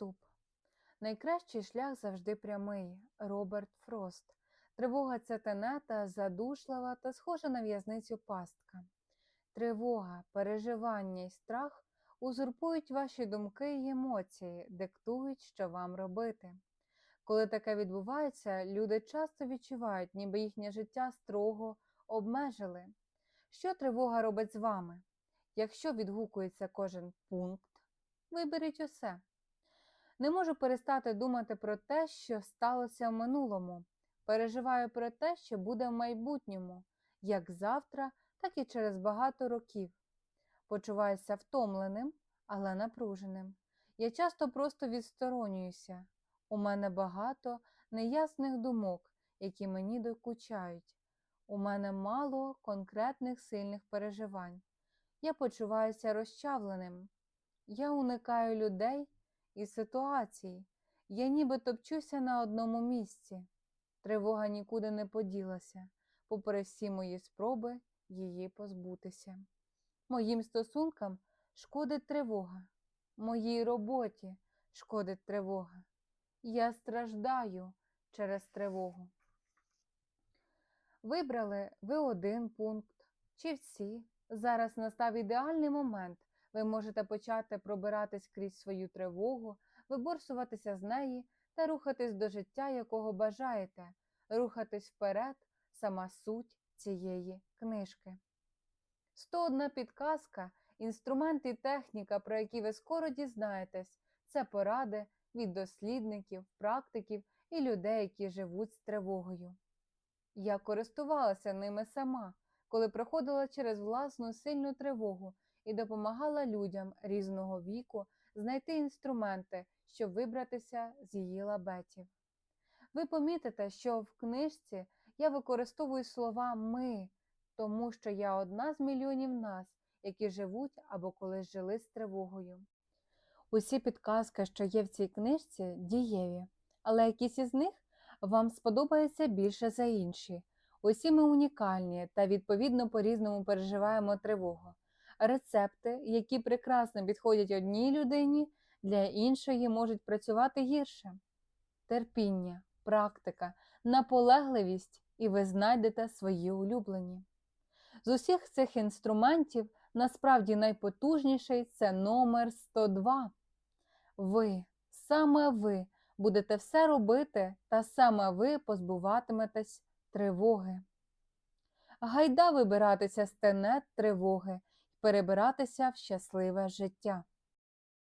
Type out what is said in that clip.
Відступ. Найкращий шлях завжди прямий. Роберт Фрост. Тривога це тенета, задушлива та схожа на в'язницю пастка. Тривога, переживання і страх узурпують ваші думки й емоції, диктують, що вам робити. Коли таке відбувається, люди часто відчувають, ніби їхнє життя строго обмежили. Що тривога робить з вами? Якщо відгукується кожен пункт, виберіть усе. Не можу перестати думати про те, що сталося в минулому. Переживаю про те, що буде в майбутньому, як завтра, так і через багато років. Почуваюся втомленим, але напруженим. Я часто просто відсторонююся. У мене багато неясних думок, які мені докучають. У мене мало конкретних сильних переживань. Я почуваюся розчавленим. Я уникаю людей і ситуацій. Я ніби топчуся на одному місці. Тривога нікуди не поділася, попри всі мої спроби її позбутися. Моїм стосункам шкодить тривога, моїй роботі шкодить тривога. Я страждаю через тривогу. Вибрали ви один пункт чи всі. Зараз настав ідеальний момент. Ви можете почати пробиратись крізь свою тривогу, виборсуватися з неї та рухатись до життя, якого бажаєте, рухатись вперед, сама суть цієї книжки. 101 підказка, інструмент і техніка, про які ви скоро дізнаєтесь, це поради від дослідників, практиків і людей, які живуть з тривогою. Я користувалася ними сама, коли проходила через власну сильну тривогу і допомагала людям різного віку знайти інструменти, щоб вибратися з її лабетів. Ви помітите, що в книжці я використовую слова ми, тому що я одна з мільйонів нас, які живуть або колись жили з тривогою. Усі підказки, що є в цій книжці, дієві, але якісь із них вам сподобаються більше за інші. Усі ми унікальні та відповідно по-різному переживаємо тривогу. Рецепти, які прекрасно підходять одній людині, для іншої можуть працювати гірше. Терпіння, практика, наполегливість, і ви знайдете свої улюблені. З усіх цих інструментів насправді найпотужніший це номер 102. Ви, саме ви, будете все робити, та саме ви позбуватиметесь тривоги. Гайда вибиратися з тенет тривоги перебиратися в щасливе життя.